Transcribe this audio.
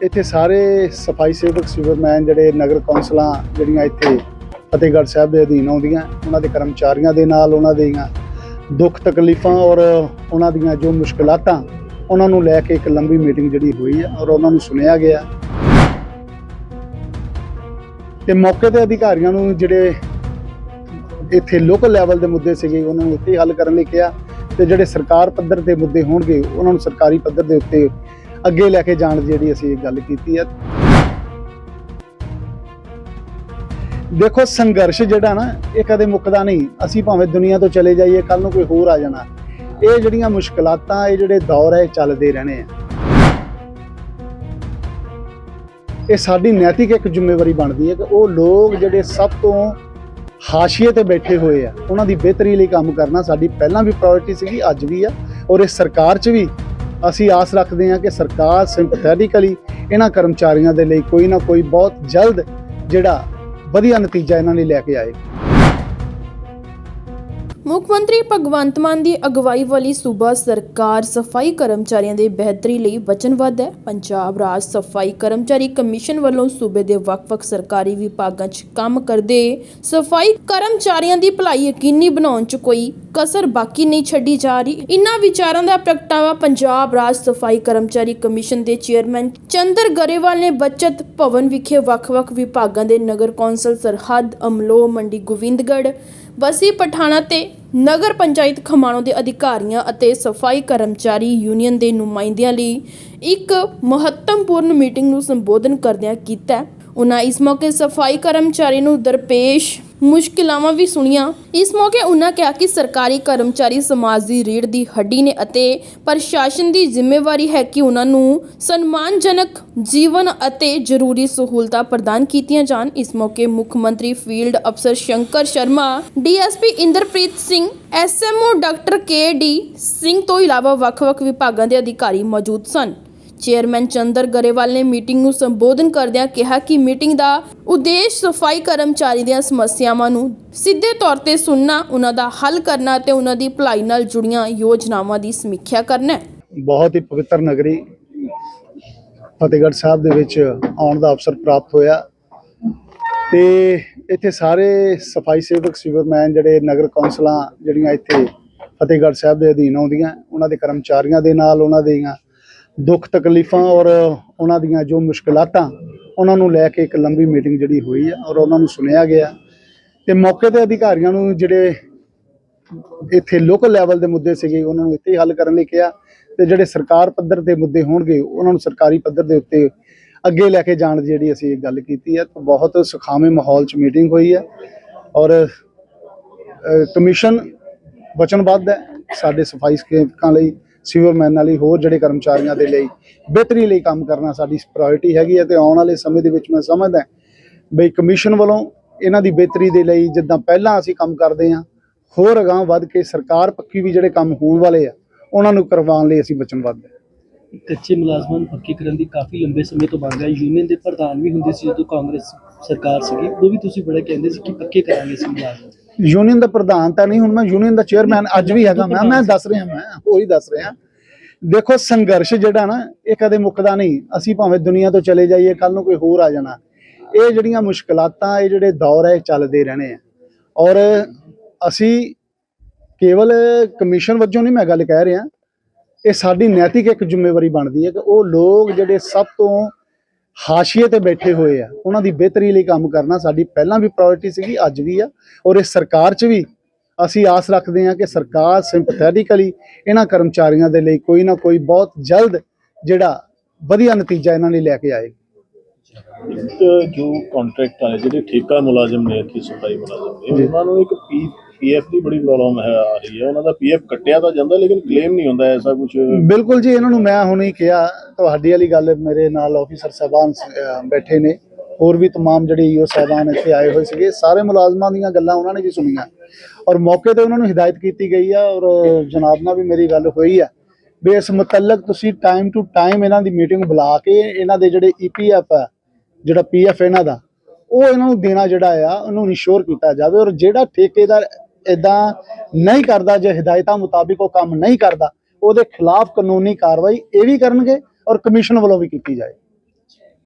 ਇੱਥੇ ਸਾਰੇ ਸਫ਼ਾਈ ਸੇਵਕ ਸਿਵਰਮੈਨ ਜਿਹੜੇ ਨਗਰ ਕੌਂਸਲਾਂ ਜਿਹੜੀਆਂ ਇੱਥੇ ਫਤਿਹਗੜ੍ਹ ਸਾਹਿਬ ਦੇ ਅਧੀਨ ਆਉਂਦੀਆਂ, ਉਹਨਾਂ ਦੇ ਕਰਮਚਾਰੀਆਂ ਦੇ ਨਾਲ ਉਹਨਾਂ ਦੀਆਂ ਦੁੱਖ ਤਕਲੀਫਾਂ ਔਰ ਉਹਨਾਂ ਦੀਆਂ ਜੋ ਮੁਸ਼ਕਲਾਤਾਂ, ਉਹਨਾਂ ਨੂੰ ਲੈ ਕੇ ਇੱਕ ਲੰਬੀ ਮੀਟਿੰਗ ਜਿਹੜੀ ਹੋਈ ਹੈ ਔਰ ਉਹਨਾਂ ਨੂੰ ਸੁਣਿਆ ਗਿਆ। ਤੇ ਮੌਕੇ ਤੇ ਅਧਿਕਾਰੀਆਂ ਨੂੰ ਜਿਹੜੇ ਇੱਥੇ ਲੋਕਲ ਲੈਵਲ ਦੇ ਮੁੱਦੇ ਸੀਗੇ, ਉਹਨਾਂ ਨੂੰ ਇੱਥੇ ਹੱਲ ਕਰਨ ਲਈ ਕਿਹਾ ਤੇ ਜਿਹੜੇ ਸਰਕਾਰ ਪੱਧਰ ਦੇ ਮੁੱਦੇ ਹੋਣਗੇ, ਉਹਨਾਂ ਨੂੰ ਸਰਕਾਰੀ ਪੱਧਰ ਦੇ ਉੱਤੇ ਅੱਗੇ ਲੈ ਕੇ ਜਾਣ ਦੀ ਜਿਹੜੀ ਅਸੀਂ ਗੱਲ ਕੀਤੀ ਹੈ। ਦੇਖੋ, ਸੰਘਰਸ਼ ਜਿਹੜਾ ਨਾ, ਇਹ ਕਦੇ ਮੁੱਕਦਾ ਨਹੀਂ। ਅਸੀਂ ਭਾਵੇਂ ਦੁਨੀਆ ਤੋਂ ਚਲੇ ਜਾਈਏ ਕੱਲ ਨੂੰ ਕੋਈ ਹੋਰ ਆ ਜਾਣਾ। ਇਹ ਜਿਹੜੀਆਂ ਮੁਸ਼ਕਲਾਤਾਂ, ਇਹ ਜਿਹੜੇ ਦੌਰ ਹੈ ਚੱਲਦੇ ਰਹਿਣੇ ਆ। ਇਹ ਸਾਡੀ ਨੈਤਿਕ ਇੱਕ ਜ਼ਿੰਮੇਵਾਰੀ ਬਣਦੀ ਹੈ ਕਿ ਉਹ ਲੋਕ ਜਿਹੜੇ ਸਭ ਤੋਂ ਹਾਸ਼ੀਏ ਤੇ ਬੈਠੇ ਹੋਏ ਆ, ਉਹਨਾਂ ਦੀ ਬਿਹਤਰੀ ਲਈ ਕੰਮ ਕਰਨਾ ਸਾਡੀ ਪਹਿਲਾਂ ਵੀ ਪ੍ਰਾਇੋਰਟੀ ਸੀਗੀ, ਅੱਜ ਵੀ ਆ। ਔਰ ਇਹ ਸਰਕਾਰ 'ਚ ਵੀ ਅਸੀਂ ਆਸ ਰੱਖਦੇ ਹਾਂ ਕਿ ਸਰਕਾਰ ਸਿੰਪਥੈਟਿਕਲੀ ਇਹਨਾਂ ਕਰਮਚਾਰੀਆਂ ਦੇ ਲਈ ਕੋਈ ਨਾ ਕੋਈ ਬਹੁਤ ਜਲਦ ਜਿਹੜਾ ਵਧੀਆ ਨਤੀਜਾ ਇਹਨਾਂ ਲਈ ਲੈ ਕੇ ਆਏ। ਮੁੱਖ ਮੰਤਰੀ ਭਗਵੰਤ ਮਾਨ ਦੀ ਅਗਵਾਈ ਵਾਲੀ ਸੂਬਾ ਸਰਕਾਰ ਸਫ਼ਾਈ ਕਰਮਚਾਰੀਆਂ ਦੇ ਬਿਹਤਰੀ ਲਈ ਵਚਨਬੱਧ ਹੈ। ਪੰਜਾਬ ਰਾਜ ਸਫ਼ਾਈ ਕਰਮਚਾਰੀ ਕਮਿਸ਼ਨ ਵੱਲੋਂ ਸੂਬੇ ਦੇ ਵੱਖ-ਵੱਖ ਸਰਕਾਰੀ ਵਿਭਾਗਾਂ 'ਚ ਕੰਮ ਕਰਦੇ ਸਫ਼ਾਈ ਕਰਮਚਾਰੀਆਂ ਦੀ ਭਲਾਈ ਯਕੀਨੀ ਬਣਾਉਣ 'ਚ ਕੋਈ ਕਸਰ ਬਾਕੀ ਨਹੀਂ ਛੱਡੀ ਜਾ ਰਹੀ ਇਨ੍ਹਾਂ ਵਿਚਾਰਾਂ ਦਾ ਪ੍ਰਗਟਾਵਾ ਪੰਜਾਬ ਰਾਜ ਸਫ਼ਾਈ ਕਰਮਚਾਰੀ ਕਮਿਸ਼ਨ ਦੇ ਚੇਅਰਮੈਨ ਚੰਦਰ ਗਰੇਵਾਲ ਨੇ ਬੱਚਤ ਭਵਨ ਵਿਖੇ ਵੱਖ-ਵੱਖ ਵਿਭਾਗਾਂ ਦੇ ਨਗਰ ਕੌਂਸਲ ਸਰਹੱਦ, ਅਮਲੋ, ਮੰਡੀ ਗੋਬਿੰਦਗੜ੍ਹ, ਬਸੀ, ਪਠਾਣਾ ਤੇ ਨਗਰ ਪੰਚਾਇਤ ਖਮਾਣੋ ਦੇ ਅਧਿਕਾਰੀਆਂ ਅਤੇ ਸਫ਼ਾਈ ਕਰਮਚਾਰੀ ਯੂਨੀਅਨ ਦੇ ਨੁਮਾਇੰਦਿਆਂ ਲਈ ਇੱਕ ਮਹੱਤਵਪੂਰਨ ਮੀਟਿੰਗ ਨੂੰ ਸੰਬੋਧਨ ਕਰਦਿਆਂ ਕੀਤਾ ਹੈ। ਉਨ੍ਹਾਂ ਇਸ ਮੌਕੇ ਸਫ਼ਾਈ ਕਰਮਚਾਰੀ ਨੂੰ ਦਰਪੇਸ਼ ਮੁਸ਼ਕਿਲਾਵਾਂ ਵੀ ਸੁਣੀਆਂ। ਇਸ ਮੌਕੇ ਉਨ੍ਹਾਂ ਕਿਹਾ ਕਿ ਸਰਕਾਰੀ ਕਰਮਚਾਰੀ ਸਮਾਜ ਦੀ ਰੀੜ ਦੀ ਹੱਡੀ ਨੇ ਅਤੇ ਪ੍ਰਸ਼ਾਸਨ ਦੀ ਜ਼ਿੰਮੇਵਾਰੀ ਹੈ ਕਿ ਉਨ੍ਹਾਂ ਨੂੰ ਸਨਮਾਨਜਨਕ ਜੀਵਨ ਅਤੇ ਜ਼ਰੂਰੀ ਸਹੂਲਤਾਂ ਪ੍ਰਦਾਨ ਕੀਤੀਆਂ ਜਾਣ। ਇਸ ਮੌਕੇ ਮੁੱਖ ਮੰਤਰੀ ਫੀਲਡ ਅਫਸਰ Shankar Sharma, DSP Inderpreet Singh, SMO doctor K D Singh ਤੋਂ ਇਲਾਵਾ ਵੱਖ-ਵੱਖ ਵਿਭਾਗਾਂ ਦੇ ਅਧਿਕਾਰੀ ਮੌਜੂਦ ਸਨ। ਚੇਅਰਮੈਨ ਚੰਦਰ ਗਰੇਵਾਲ ਨੇ ਮੀਟਿੰਗ ਨੂੰ ਸੰਬੋਧਨ ਕਰਦਿਆਂ ਕਿਹਾ ਕਿ ਮੀਟਿੰਗ ਦਾ ਉਦੇਸ਼ ਸਫ਼ਾਈ ਕਰਮਚਾਰੀ ਦੀਆਂ ਸਮੱਸਿਆਵਾਂ ਨੂੰ ਸਿੱਧੇ ਤੌਰ ਤੇ ਸੁਣਨਾ, ਉਹਨਾਂ ਦਾ ਹੱਲ ਕਰਨਾ ਅਤੇ ਉਹਨਾਂ ਦੀ ਭਲਾਈ ਨਾਲ ਜੁੜੀਆਂ ਯੋਜਨਾਵਾਂ ਦੀ ਸਮੀਖਿਆ ਕਰਨਾ ਹੈ। ਬਹੁਤ ਹੀ ਪਵਿੱਤਰ ਨਗਰੀ ਫਤਿਹਗੜ੍ਹ ਸਾਹਿਬ ਦੇ ਵਿੱਚ ਆਉਣ ਦਾ ਅਵਸਰ ਪ੍ਰਾਪਤ ਹੋਇਆ ਤੇ ਇੱਥੇ ਸਾਰੇ ਸਫ਼ਾਈ ਸੇਵਕ, ਸਿਵਰਮੈਨ ਜਿਹੜੇ ਨਗਰ ਕੌਂਸਲਾਂ ਜਿਹੜੀਆਂ ਇੱਥੇ ਫਤਿਹਗੜ੍ਹ ਸਾਹਿਬ ਦੇ ਅਧੀਨ ਆਉਂਦੀਆਂ, ਉਹਨਾਂ ਦੇ ਕਰਮਚਾਰੀਆਂ ਦੇ ਨਾਲ ਉਹਨਾਂ ਦੀਆਂ ਦੁੱਖ ਤਕਲੀਫਾਂ ਔਰ ਉਹਨਾਂ ਦੀਆਂ ਜੋ ਮੁਸ਼ਕਲਾਤਾਂ, ਉਹਨਾਂ ਨੂੰ ਲੈ ਕੇ ਇੱਕ ਲੰਬੀ ਮੀਟਿੰਗ ਜਿਹੜੀ ਹੋਈ ਹੈ ਔਰ ਉਹਨਾਂ ਨੂੰ ਸੁਣਿਆ ਗਿਆ। ਤੇ ਮੌਕੇ ਤੇ ਅਧਿਕਾਰੀਆਂ ਨੂੰ ਜਿਹੜੇ ਇੱਥੇ ਲੋਕਲ ਲੈਵਲ ਦੇ ਮੁੱਦੇ ਸੀਗੇ, ਉਹਨਾਂ ਨੂੰ ਇੱਥੇ ਹੀ ਹੱਲ ਕਰਨ ਲਈ ਕਿਹਾ ਤੇ ਜਿਹੜੇ ਸਰਕਾਰ ਪੱਧਰ ਦੇ ਮੁੱਦੇ ਹੋਣਗੇ, ਉਹਨਾਂ ਨੂੰ ਸਰਕਾਰੀ ਪੱਧਰ ਦੇ ਉੱਤੇ ਅੱਗੇ ਲੈ ਕੇ ਜਾਣ ਦੀ ਜਿਹੜੀ ਅਸੀਂ ਗੱਲ ਕੀਤੀ ਹੈ ਤਾਂ ਬਹੁਤ ਸੁਖਾਵੇਂ ਮਾਹੌਲ 'ਚ ਮੀਟਿੰਗ ਹੋਈ ਹੈ ਔਰ ਕਮਿਸ਼ਨ ਵਚਨਬੱਧ ਹੈ ਸਾਡੇ ਸਫ਼ਾਈ ਸੇਵਕਾਂ ਲਈ। ਸਿਵਰਮੈਨਾਂ ਲਈ ਹੋਰ ਜਿਹੜੇ ਕਰਮਚਾਰੀਆਂ ਦੇ ਲਈ ਬਿਹਤਰੀ ਲਈ ਕੰਮ ਕਰਨਾ ਸਾਡੀ ਪ੍ਰਾਇੋਰਟੀ ਹੈਗੀ ਹੈ ਤੇ ਆਉਣ ਵਾਲੇ ਸਮੇਂ ਦੇ ਵਿੱਚ ਮੈਂ ਸਮਝਦਾ ਬਈ ਕਮਿਸ਼ਨ ਵੱਲੋਂ ਇਹਨਾਂ ਦੀ ਬਿਹਤਰੀ ਦੇ ਲਈ ਜਿੱਦਾਂ ਪਹਿਲਾਂ ਅਸੀਂ ਕੰਮ ਕਰਦੇ ਹਾਂ, ਹੋਰ ਅਗਾਂਹ ਵੱਧ ਕੇ ਸਰਕਾਰ ਪੱਕੀ ਵੀ ਜਿਹੜੇ ਕੰਮ ਹੋਣ ਵਾਲੇ ਆ, ਉਹਨਾਂ ਨੂੰ ਕਰਵਾਉਣ ਲਈ ਅਸੀਂ ਵਚਨਬੱਧ ਹਾਂ। ਕੱਚੇ ਮੁਲਾਜ਼ਮਾਂ ਨੂੰ ਪੱਕੇ ਕਰਨ ਦੀ ਕਾਫੀ ਲੰਬੇ ਸਮੇਂ ਤੋਂ ਮੰਗ ਹੈ। ਯੂਨੀਅਨ ਦੇ ਪ੍ਰਧਾਨ ਵੀ ਹੁੰਦੇ ਸੀ ਜਦੋਂ ਕਾਂਗਰਸ ਸਰਕਾਰ ਸੀਗੀ, ਉਹ ਵੀ ਤੁਸੀਂ ਬੜਾ ਕਹਿੰਦੇ ਸੀ ਕਿ ਪੱਕੇ ਕਰਾਂਗੇ ਇਸ ਮੁਲਾਜ਼ਮ। ਯੂਨੀਅਨ ਦਾ ਪ੍ਰਧਾਨ ਤਾਂ ਨਹੀਂ ਹੁਣ ਮੈਂ ਯੂਨੀਅਨ ਦਾ ਚੇਅਰਮੈਨ ਅੱਜ ਵੀ ਹੈਗਾ ਮੈਂ ਮੈਂ ਦੱਸ ਰਿਹਾ ਮੈਂ ਉਹੀ ਦੱਸ ਰਿਹਾ। ਦੇਖੋ ਸੰਘਰਸ਼ ਜਿਹੜਾ ਨਾ ਇਹ ਕਦੇ ਮੁੱਕਦਾ ਨਹੀਂ। ਅਸੀਂ ਭਾਵੇਂ ਦੁਨੀਆ ਤੋਂ ਚਲੇ ਜਾਈਏ ਕੱਲ ਨੂੰ ਕੋਈ ਹੋਰ ਆ ਜਾਣਾ। ਇਹ ਜਿਹੜੀਆਂ ਮੁਸ਼ਕਲਾਤਾਂ ਇਹ ਜਿਹੜੇ ਦੌਰ ਹੈ ਚੱਲਦੇ ਰਹਿਣੇ ਆ। ਔਰ ਅਸੀਂ ਕੇਵਲ ਕਮਿਸ਼ਨ ਵਜੋਂ ਨਹੀਂ ਮੈਂ ਗੱਲ ਕਹਿ ਰਿਹਾ ਇਹ ਸਾਡੀ ਨੈਤਿਕ ਇੱਕ ਜ਼ਿੰਮੇਵਾਰੀ ਬਣਦੀ ਹੈ ਕਿ ਉਹ ਲੋਕ ਜਿਹੜੇ ਸਭ ਤੋਂ ਹਾਸ਼ੀਏ ਤੇ ਬੈਠੇ ਹੋਏ ਆ। ਉਹਨਾਂ ਦੀ ਬਿਹਤਰੀ ਲਈ ਕੰਮ ਕਰਨਾ ਸਾਡੀ ਪਹਿਲਾਂ ਵੀ ਪ੍ਰਾਇੋਰਟੀ ਸੀਗੀ ਅੱਜ ਵੀ ਆ। ਔਰ ਇਸ ਸਰਕਾਰ 'ਚ ਵੀ ਅਸੀਂ ਆਸ ਰੱਖਦੇ ਹਾਂ ਕਿ ਸਰਕਾਰ ਸਿੰਪਥੈਟਿਕਲੀ ਇਹਨਾਂ ਕਰਮਚਾਰੀਆਂ ਦੇ ਲਈ ਕੋਈ ਨਾ ਕੋਈ ਬਹੁਤ ਜਲਦ ਜਿਹੜਾ ਵਧੀਆ ਨਤੀਜਾ ਇਹਨਾਂ ਲਈ ਲੈ ਕੇ ਆਏਗੀ ਇੱਕ ਜੋ ਕੰਟਰੈਕਟ ਵਾਲੇ ਜਿਹੜੇ ਠੇਕਾ ਮੁਲਾਜ਼ਮ ਨੇ ਇੱਥੇ ਸਫ਼ਾਈ ਮੁਲਾਜ਼ਮ ਨੇ ਉਹਨਾਂ ਨੂੰ ਇੱਕ ਪੀ ਪੀਐਫ ਦੀ ਬੜੀ ਪ੍ਰੋਬਲਮ ਹੈ ਆ ਰਹੀ ਹੈ ਉਹਨਾਂ ਦਾ ਪੀਐਫ ਕੱਟਿਆ ਤਾਂ ਜਾਂਦਾ ਲੇਕਿਨ ਕਲੇਮ ਨਹੀਂ ਹੁੰਦਾ ਐਸਾ ਕੁਝ ਬਿਲਕੁਲ ਜੀ ਇਹਨਾਂ ਨੂੰ ਮੈਂ ਹੁਣੇ ਹੀ ਕਿਹਾ ਤੁਹਾਡੀ ਵਾਲੀ ਗੱਲ ਮੇਰੇ ਨਾਲ ਆਫੀਸਰ ਸਾਹਿਬਾਨ ਅਹ, ਬੈਠੇ ਨੇ ਹੋਰ ਵੀ तमाम ਜਿਹੜੇ ਈਓ ਸਾਹਿਬਾਨ ਇੱਥੇ ਆਏ ਹੋਏ ਸੀਗੇ ਸਾਰੇ ਮੁਲਾਜ਼ਮਾਂ ਦੀਆਂ ਗੱਲਾਂ ਉਹਨਾਂ ਨੇ ਵੀ ਸੁਣੀਆਂ ਔਰ ਮੌਕੇ ਤੇ ਉਹਨਾਂ ਨੂੰ ਹਦਾਇਤ ਕੀਤੀ ਗਈ ਆ ਔਰ ਜਨਾਬ ਨਾਲ ਵੀ ਮੇਰੀ ਗੱਲ ਹੋਈ ਆ ਵੀ ਇਸ ਮੁਤਲਕ ਤੁਸੀਂ ਟਾਈਮ ਟੂ ਟਾਈਮ ਇਹਨਾਂ ਦੀ ਮੀਟਿੰਗ ਬੁਲਾ ਕੇ ਇਹਨਾਂ ਦੇ ਜਿਹੜੇ ਈਪੀਐਫ ਆ ਜਿਹੜਾ ਪੀਐਫ ਇਹਨਾਂ ਦਾ ਉਹ ਇਹਨਾਂ ਨੂੰ ਦੇਣਾ ਜਿਹੜਾ ਆ ਉਹਨੂੰ ਇਨਸ਼ੋਰ ਕੀਤਾ ਜਾਵੇ ਔਰ ਜਿਹੜਾ ਠੇਕੇਦਾਰ ਇਦਾਂ ਨਹੀਂ ਕਰਦਾ ਜੇ ਹਦਾਇਤਾਂ ਮੁਤਾਬਿਕ ਉਹ ਕੰਮ ਨਹੀਂ ਕਰਦਾ, ਉਹਦੇ ਖਿਲਾਫ ਕਾਨੂੰਨੀ ਕਾਰਵਾਈ ਇਹ ਵੀ ਕਰਨਗੇ ਔਰ ਕਮਿਸ਼ਨ ਵੱਲੋਂ ਵੀ ਕੀਤੀ ਜਾਏ।